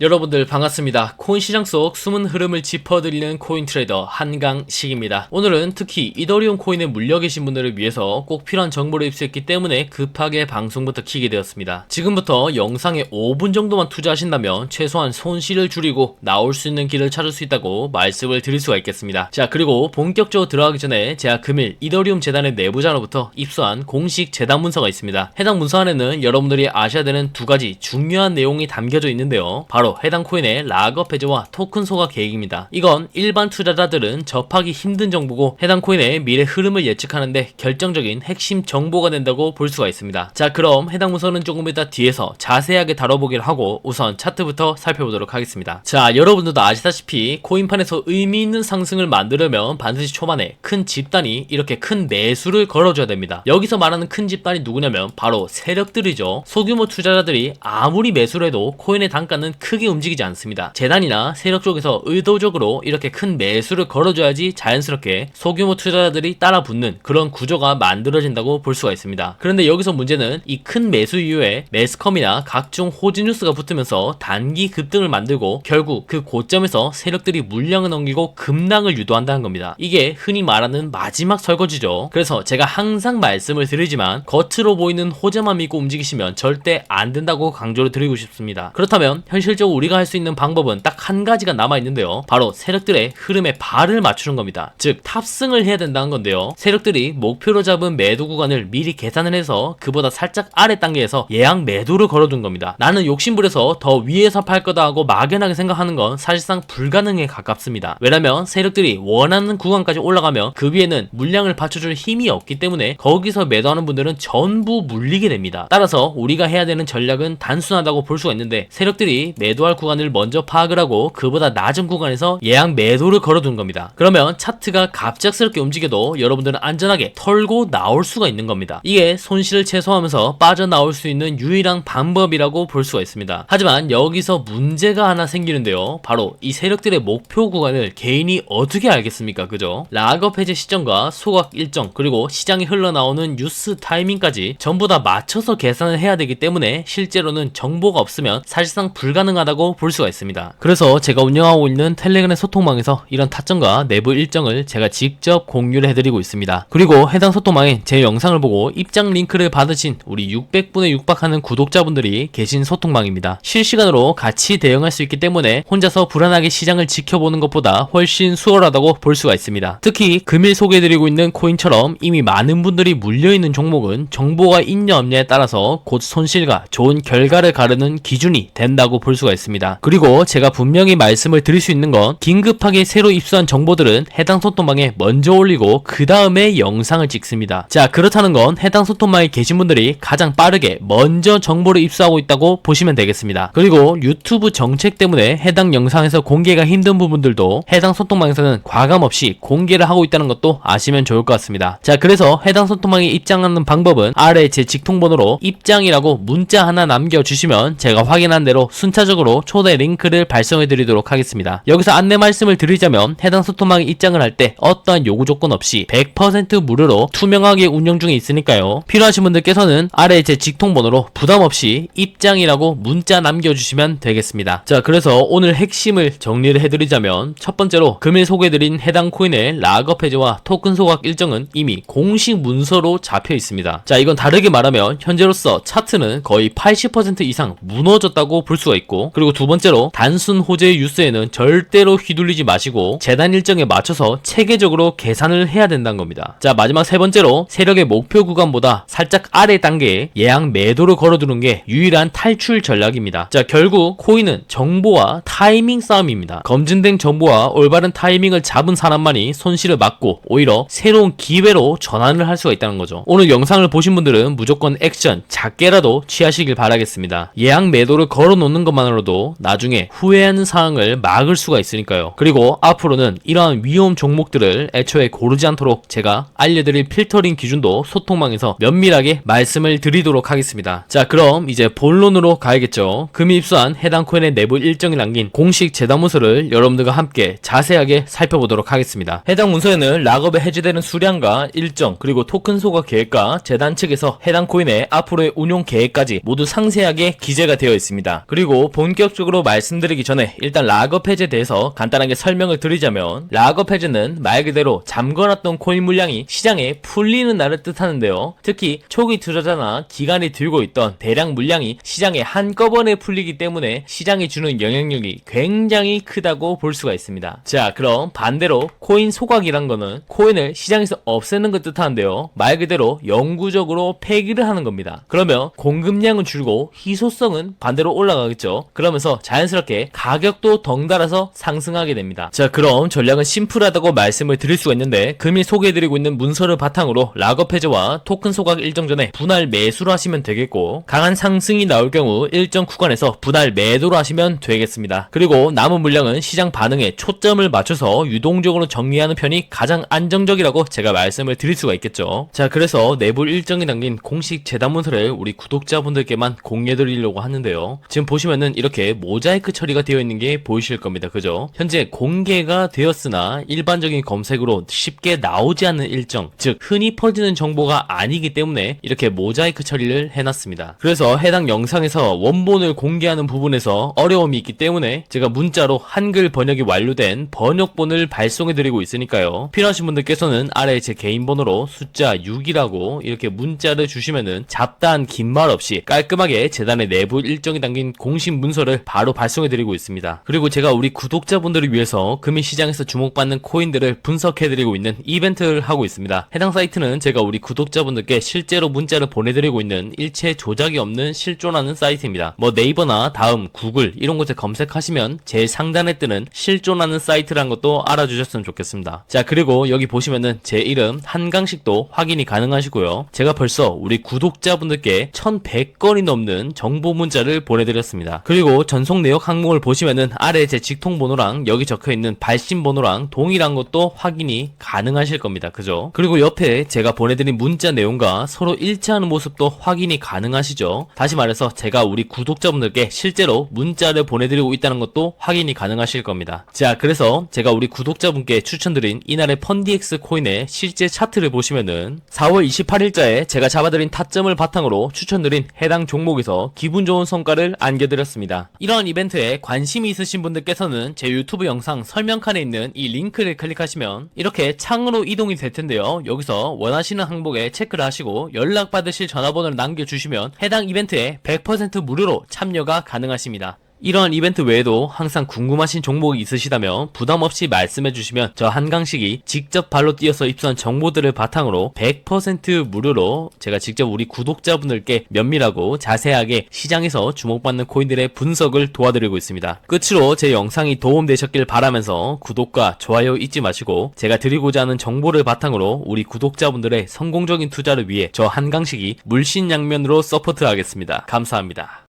여러분들 반갑습니다. 코인 시장 속 숨은 흐름을 짚어드리는 코인 트레이더 한강식입니다. 오늘은 특히 이더리움 코인에 물려 계신 분들을 위해서 꼭 필요한 정보를 입수했기 때문에 급하게 방송부터 키게 되었습니다. 지금부터 영상에 5분 정도만 투자하신다면 최소한 손실을 줄이고 나올 수 있는 길을 찾을 수 있다고 말씀을 드릴 수가 있겠습니다. 자 그리고 본격적으로 들어가기 전에 제가 금일 이더리움 재단의 내부자로부터 입수한 공식 재단 문서가 있습니다. 해당 문서 안에는 여러분들이 아셔야 되는 두 가지 중요한 내용이 담겨져 있는데요. 바로 해당 코인의 락업 해제와 토큰 소각 계획입니다. 이건 일반 투자자들은 접하기 힘든 정보고 해당 코인의 미래 흐름을 예측하는데 결정적인 핵심 정보가 된다고 볼 수가 있습니다. 자 그럼 해당 문서는 조금 이따 뒤에서 자세하게 다뤄보기를 하고 우선 차트부터 살펴보도록 하겠습니다. 자 여러분들도 아시다시피 코인판에서 의미 있는 상승을 만들려면 반드시 초반에 큰 집단이 이렇게 큰 매수를 걸어줘야 됩니다. 여기서 말하는 큰 집단이 누구냐면 바로 세력들이죠. 소규모 투자자들이 아무리 매수를 해도 코인의 단가는 크게 움직이지 않습니다. 재단이나 세력 쪽에서 의도적으로 이렇게 큰 매수를 걸어줘야지 자연스럽게 소규모 투자자들이 따라 붙는 그런 구조가 만들어진다고 볼 수가 있습니다. 그런데 여기서 문제는 이 큰 매수 이후에 매스컴이나 각종 호지 뉴스가 붙으면서 단기 급등을 만들고 결국 그 고점에서 세력들이 물량을 넘기고 급락을 유도한다는 겁니다. 이게 흔히 말하는 마지막 설거지죠. 그래서 제가 항상 말씀을 드리지만 겉으로 보이는 호재만 믿고 움직이시면 절대 안 된다고 강조를 드리고 싶습니다. 그렇다면 현실적으로 우리가 할 수 있는 방법은 딱 한 가지가 남아 있는데요. 바로 세력들의 흐름에 발을 맞추는 겁니다. 즉 탑승을 해야 된다는 건데요. 세력들이 목표로 잡은 매도 구간을 미리 계산을 해서 그보다 살짝 아래 단계에서 예약 매도를 걸어둔 겁니다. 나는 욕심부려서 더 위에서 팔 거다 하고 막연하게 생각하는 건 사실상 불가능에 가깝습니다. 왜냐면 세력들이 원하는 구간까지 올라가면 그 위에는 물량을 받쳐줄 힘이 없기 때문에 거기서 매도하는 분들은 전부 물리게 됩니다. 따라서 우리가 해야 되는 전략은 단순하다고 볼 수가 있는데 세력들이 매도 할 구간을 먼저 파악을 하고 그보다 낮은 구간에서 예약 매도를 걸어둔 겁니다. 그러면 차트가 갑작스럽게 움직여도 여러분들은 안전하게 털고 나올 수가 있는 겁니다. 이게 손실을 최소화하면서 빠져나올 수 있는 유일한 방법이라고 볼 수가 있습니다. 하지만 여기서 문제가 하나 생기는데요. 바로 이 세력들의 목표 구간을 개인이 어떻게 알겠습니까? 그죠? 락업 해제 시점과 소각 일정 그리고 시장에 흘러나오는 뉴스 타이밍까지 전부 다 맞춰서 계산을 해야 되기 때문에 실제로는 정보가 없으면 사실상 불가능 하다고 볼 수가 있습니다. 그래서 제가 운영하고 있는 텔레그램 소통망에서 이런 타점과 내부 일정을 제가 직접 공유를 해드리고 있습니다. 그리고 해당 소통망에 제 영상을 보고 입장 링크를 받으신 우리 600분에 육박하는 구독자분들이 계신 소통망입니다. 실시간으로 같이 대응할 수 있기 때문에 혼자서 불안하게 시장을 지켜보는 것보다 훨씬 수월하다고 볼 수가 있습니다. 특히 금일 소개해드리고 있는 코인처럼 이미 많은 분들이 물려있는 종목은 정보가 있냐 없냐에 따라서 곧 손실과 좋은 결과를 가르는 기준이 된다고 볼 수가 있습니다. 그리고 제가 분명히 말씀을 드릴 수 있는 건 긴급하게 새로 입수한 정보들은 해당 소통방에 먼저 올리고 그 다음에 영상을 찍습니다. 자 그렇다는 건 해당 소통방에 계신 분들이 가장 빠르게 먼저 정보를 입수하고 있다고 보시면 되겠습니다. 그리고 유튜브 정책 때문에 해당 영상에서 공개가 힘든 부분들도 해당 소통방에서는 과감 없이 공개를 하고 있다는 것도 아시면 좋을 것 같습니다. 자 그래서 해당 소통방에 입장하는 방법은 아래 제 직통번호로 입장이라고 문자 하나 남겨주시면 제가 확인한 대로 순차적으로 초대 링크를 발송해 드리도록 하겠습니다. 여기서 안내 말씀을 드리자면 해당 소통방에 입장을 할 때 어떠한 요구 조건 없이 100% 무료로 투명하게 운영 중에 있으니까요. 필요하신 분들께서는 아래 제 직통번호로 부담 없이 입장이라고 문자 남겨주시면 되겠습니다. 자 그래서 오늘 핵심을 정리를 해드리자면 첫 번째로 금일 소개해드린 해당 코인의 락업 해제와 토큰 소각 일정은 이미 공식 문서로 잡혀 있습니다. 자 이건 다르게 말하면 현재로서 차트는 거의 80% 이상 무너졌다고 볼 수가 있고 그리고 두 번째로 단순 호재의 뉴스에는 절대로 휘둘리지 마시고 재단 일정에 맞춰서 체계적으로 계산을 해야 된다는 겁니다. 자 마지막 세 번째로 세력의 목표 구간보다 살짝 아래 단계에 예약 매도를 걸어두는 게 유일한 탈출 전략입니다. 자 결국 코인은 정보와 타이밍 싸움입니다. 검증된 정보와 올바른 타이밍을 잡은 사람만이 손실을 막고 오히려 새로운 기회로 전환을 할 수가 있다는 거죠. 오늘 영상을 보신 분들은 무조건 액션 작게라도 취하시길 바라겠습니다. 예약 매도를 걸어 놓는 것만으로 도 나중에 후회하는 상황을 막을 수가 있으니까요. 그리고 앞으로는 이러한 위험 종목들을 애초에 고르지 않도록 제가 알려드릴 필터링 기준도 소통망에서 면밀하게 말씀을 드리도록 하겠습니다. 자 그럼 이제 본론으로 가야겠죠. 금이 입수한 해당 코인의 내부 일정이 남긴 공식 재단 문서를 여러분들과 함께 자세하게 살펴보도록 하겠습니다. 해당 문서에는 락업에 해제되는 수량과 일정 그리고 토큰 소각 계획과 재단 측에서 해당 코인의 앞으로의 운용 계획까지 모두 상세하게 기재가 되어 있습니다. 그리고 본 본격적으로 말씀드리기 전에 일단 락업 해제에 대해서 간단하게 설명을 드리자면 락업 해제는 말 그대로 잠궈놨던 코인 물량이 시장에 풀리는 날을 뜻하는데요. 특히 초기 투자자나 기관이 들고 있던 대량 물량이 시장에 한꺼번에 풀리기 때문에 시장이 주는 영향력이 굉장히 크다고 볼 수가 있습니다. 자, 그럼 반대로 코인 소각이란 거는 코인을 시장에서 없애는 것 뜻하는데요. 말 그대로 영구적으로 폐기를 하는 겁니다. 그러면 공급량은 줄고 희소성은 반대로 올라가겠죠. 그러면서 자연스럽게 가격도 덩달아서 상승하게 됩니다. 자, 그럼 전략은 심플하다고 말씀을 드릴 수가 있는데 금일 소개해드리고 있는 문서를 바탕으로 락업 해제와 토큰 소각 일정 전에 분할 매수를 하시면 되겠고 강한 상승이 나올 경우 일정 구간에서 분할 매도를 하시면 되겠습니다. 그리고 남은 물량은 시장 반응에 초점을 맞춰서 유동적으로 정리하는 편이 가장 안정적이라고 제가 말씀을 드릴 수가 있겠죠. 자, 그래서 내부 일정이 담긴 공식 재단 문서를 우리 구독자분들께만 공유해드리려고 하는데요. 지금 보시면은 이렇게 모자이크 처리가 되어 있는 게 보이실 겁니다. 그죠? 현재 공개가 되었으나 일반적인 검색으로 쉽게 나오지 않는 일정, 즉 흔히 퍼지는 정보가 아니기 때문에 이렇게 모자이크 처리를 해놨습니다. 그래서 해당 영상에서 원본을 공개하는 부분에서 어려움이 있기 때문에 제가 문자로 한글 번역이 완료된 번역본을 발송해드리고 있으니까요. 필요하신 분들께서는 아래 제 개인 번호로 숫자 6이라고 이렇게 문자를 주시면은 잡다한 긴 말 없이 깔끔하게 재단의 내부 일정이 담긴 공식 문서 를 바로 발송해드리고 있습니다. 그리고 제가 우리 구독자분들을 위해서 금일 시장에서 주목받는 코인들을 분석해드리고 있는 이벤트를 하고 있습니다. 해당 사이트는 제가 우리 구독자분들께 실제로 문자를 보내드리고 있는 일체 조작이 없는 실존하는 사이트입니다. 뭐 네이버나 다음, 구글 이런 곳에 검색하시면 제일 상단에 뜨는 실존하는 사이트라는 것도 알아주셨으면 좋겠습니다. 자 그리고 여기 보시면은 제 이름 한강식도 확인이 가능하시고요. 제가 벌써 우리 구독자분들께 1100건이 넘는 정보 문자를 보내드렸습니다. 그리고 전송 내역 항목을 보시면은 아래 제 직통 번호랑 여기 적혀 있는 발신 번호랑 동일한 것도 확인이 가능하실 겁니다. 그죠? 그리고 옆에 제가 보내드린 문자 내용과 서로 일치하는 모습도 확인이 가능하시죠? 다시 말해서 제가 우리 구독자분들께 실제로 문자를 보내드리고 있다는 것도 확인이 가능하실 겁니다. 자, 그래서 제가 우리 구독자분께 추천드린 이날의 펀디엑스 코인의 실제 차트를 보시면은 4월 28일자에 제가 잡아드린 타점을 바탕으로 추천드린 해당 종목에서 기분 좋은 성과를 안겨드렸습니다. 이러한 이벤트에 관심이 있으신 분들께서는 제 유튜브 영상 설명칸에 있는 이 링크를 클릭하시면 이렇게 창으로 이동이 될 텐데요. 여기서 원하시는 항목에 체크를 하시고 연락받으실 전화번호를 남겨주시면 해당 이벤트에 100% 무료로 참여가 가능하십니다. 이러한 이벤트 외에도 항상 궁금하신 종목이 있으시다면 부담 없이 말씀해 주시면 저 한강식이 직접 발로 뛰어서 입수한 정보들을 바탕으로 100% 무료로 제가 직접 우리 구독자분들께 면밀하고 자세하게 시장에서 주목받는 코인들의 분석을 도와드리고 있습니다. 끝으로 제 영상이 도움되셨길 바라면서 구독과 좋아요 잊지 마시고 제가 드리고자 하는 정보를 바탕으로 우리 구독자분들의 성공적인 투자를 위해 저 한강식이 물신양면으로 서포트하겠습니다. 감사합니다.